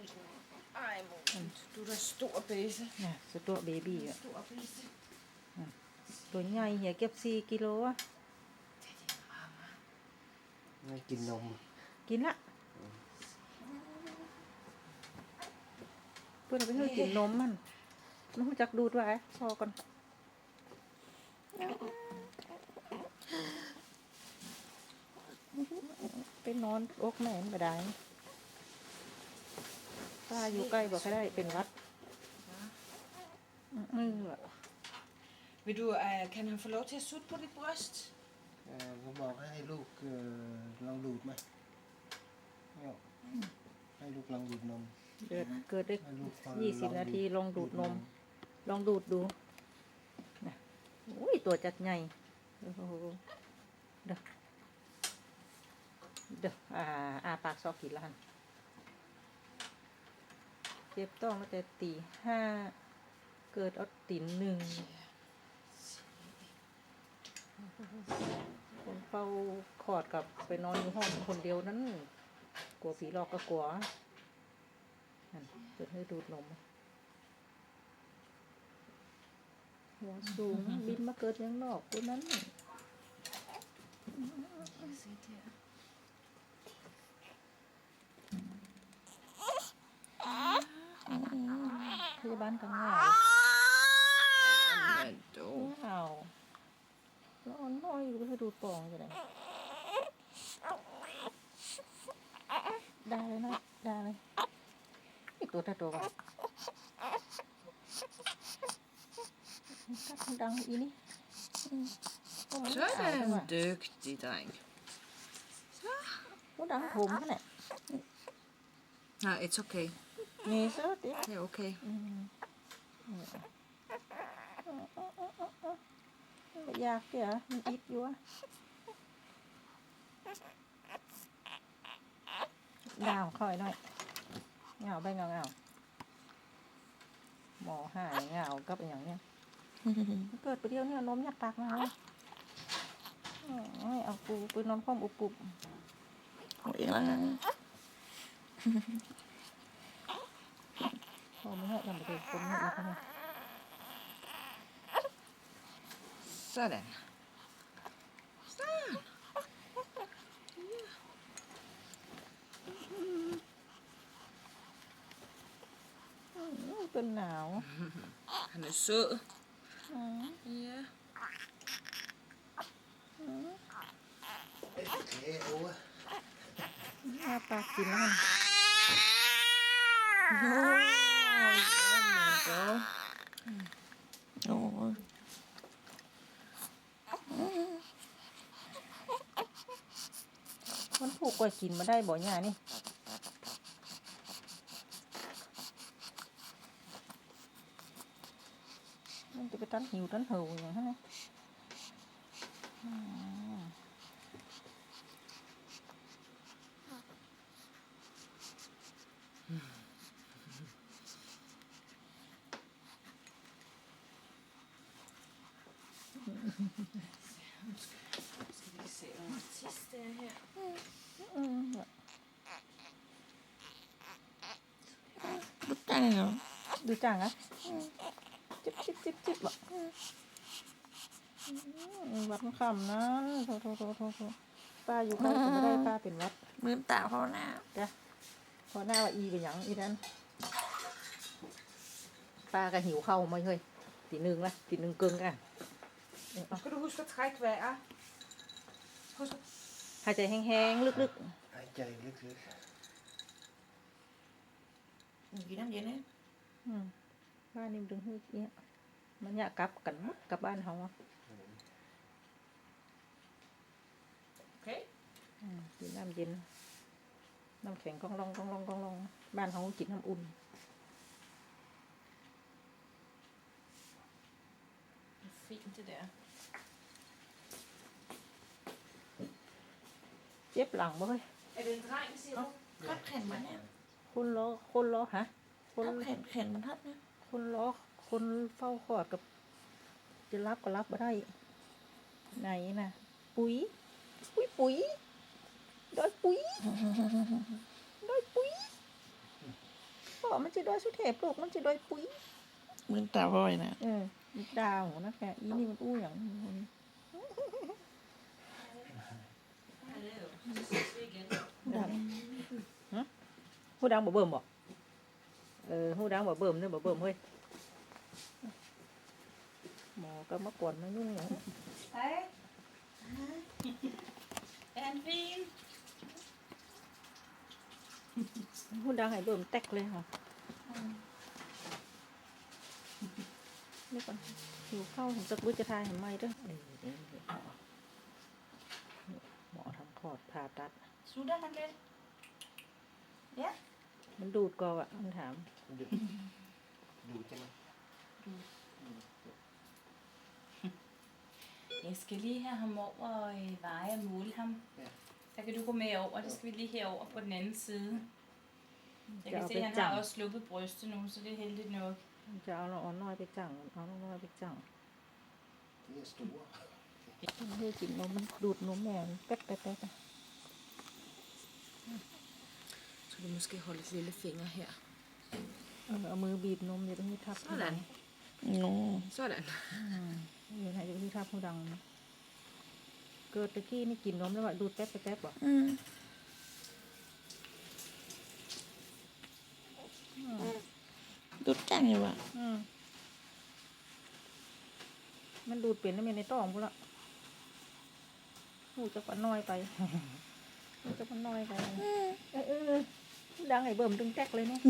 Ej, mor. Du er da stor bæse. น่ะสตัวเบบี้อะ Stor bæse. ตัวใหญ่เหี่ยเก็บสี่กิโลอะไม่กินนม กินละเพื่อนเอาไปให้กินนมมันมันรู้จักดูดไว้พอก่อนไปนอนอกแม่นไปได้ ป้าอยู่ใกล้บอกให้ได้เป็นวัดอืม Vil du, uh, kan han få lov til at sutte på dit bryst? เอ่อผมบอกให้ลูกเอ่อลองดูดไหมเนี่ยให้ลูกลองดูดนมเกิดเกิดได้ให้ลูกฟังยี่สิบลองนาทีดูลองดูดนม ลองดูดดูนะอุ้ยตัวจัดใหญ่โอ้โหเด้อเด้ออ่าอาปากซอกกี่ล้าน เจ็บต้องตั้งแต่ตีห้าเกิดเอาตีหนึ่งคนเฝ้าขอดกับไปนอนอยู่ห้องคนเดียวนั้น กลัวผีหลอกก็กลัวนั่นเกิดให้ดูดนมหัวสูงบินมาเกิดยังนอกตัวนั้น Se der. พาบาลก็ง่ายง่าวแล้วอ่อนน้อยอยู่ให้ดูปองจะได้ได้เลยนะได้เลยอีกตัวแต่ตัวก่อนดังอีนี่อืมโอ้ย Så เอา er จัง du หวะ en dygtig dreng. โอ้ดังผมขนาด Nej, it's okay. นี่ซะดิ Det er okay. อืมไม่อยากเดี๋ยวมันอิดอยู่อะดาวคอยหน่อยเหงาไปเงาเงาหมอหายเหงากับอย่างเนี้ยเกิดไปเดียวเนี่ยนมยักปากมาเลยโอ้ยเอาปูไปนอนคว่ำอุบปุบเอาเองแล้วกันพอไม่ให้ทำไปเลยคนไม่อีกเนี่ย Sådan. อืมเป็นหนาว Han er sød. อืม Ja. เอ๊ะ โอ้ยหน้าปากกินแล้วมัน Jamen dog. โอ้ยมันผูกกว่ากินมาได้บ่หยานี่มันจะไปตันหิวตันเหี่ยวอย่างนั้นนะอืม Skal vi se, hvor meget tis det er her. อืม รู้จักเหรอดูจังอะจิบจิบจิบจิบอะอืมวัดมันคำนั้นโทโทโทโทโทป้าอยู่ใกล้ก็ไม่ได้ป้าเป็นวัดลืมตาเพราะหน้าจ้ะพอหน้าว่าอีเป็นหยังอีนั้นป้าก็หิวเข้าวมาเฮ้ยตีหนึ่งละตีหนึ่งเกินกันเอา Skal du huske at trække vejret? Husk at หายใจแห้งๆลึกหายใจลึก กินน้ำเย็นนะๆอืมบ้านนี่มันดึงให้เนี้ยมันอยากกลับกันหมดกลับบ้านเขาอะ Okay. อืมกินน้ำเย็น น้ำแข็งกองลองกองลองกองลอง บ้านเขากินน้ำอุ่น Fint det der. เจ็บหลังบ่เฮ้ย Er det en dreng, siger du? ทับแขนมันเนี่ย คนล้อคนล้อฮะ คนทับแขนแขนมันทับเนี่ยคนล้อคนเฝ้าคอดกับ จะรับก็รับมาได้ ไหนน่ะปุ๋ยปุ๋ยปุ๋ยดอยปุ๋ยดอยปุ๋ยมันจะโดยสุเทพลูกมันจะโดยปุ๋ยมึงตาบ่อยนะเออมันดาวนะแกอีนี่มันอู้อย่างนี้ดังฮะ หูดังบ่เบิ่มบ่เออหูดังบ่เบิ่มเด้อบ่เบิ่มเฮ้ยหมอก็มากวนมายุ่งอย่าง Hej. Er han fin? หูดังให้เบิ่มแตกเลยค่ะนี่ก่อนหิวข้าวผมจะบุจะทายเห็นไหมเด้อเออเออเออหมอหมอทำคลอดผ่าตัด Sutter han lidt? Ja. มันดูดกออ่ะมันถาม ดูดูใช่ไหม Jeg skal lige have ham over og øh, veje og måle ham. Ja. Så kan du gå med over. Det skal vi lige herover på den anden side. Jeg kan Ja, se, at han bedre. har også sluppet brystet nu, så det er heldigt nok. มันจะเอาน้องน้อยไปจังเอาน้องน้อยไปจัง ที่สตัว มันให้กินนมมันดูดนมแม่มันแป๊ดแป๊ดแป๊ดอะ Så du måske holde et lille finger her. เออเอามือบีบนมอย่าไปให้ทับหูดังโง่ Sådan. อย่าให้อย่าไปให้ทับหูดัง เกิดตะกี้นี่กินนมแล้วว่าดูดแป๊บแป๊บแป๊บบ่อืมดุดจังอยู่ว่ะอืมมันดูดเป็นแล้วมันในต้องพุ่นละหูจะปันน้อยไปหูจะปันน้อยไป เออเออเออ ดังไอ้เบิ่มตึงแจ๊กเลยเนาะ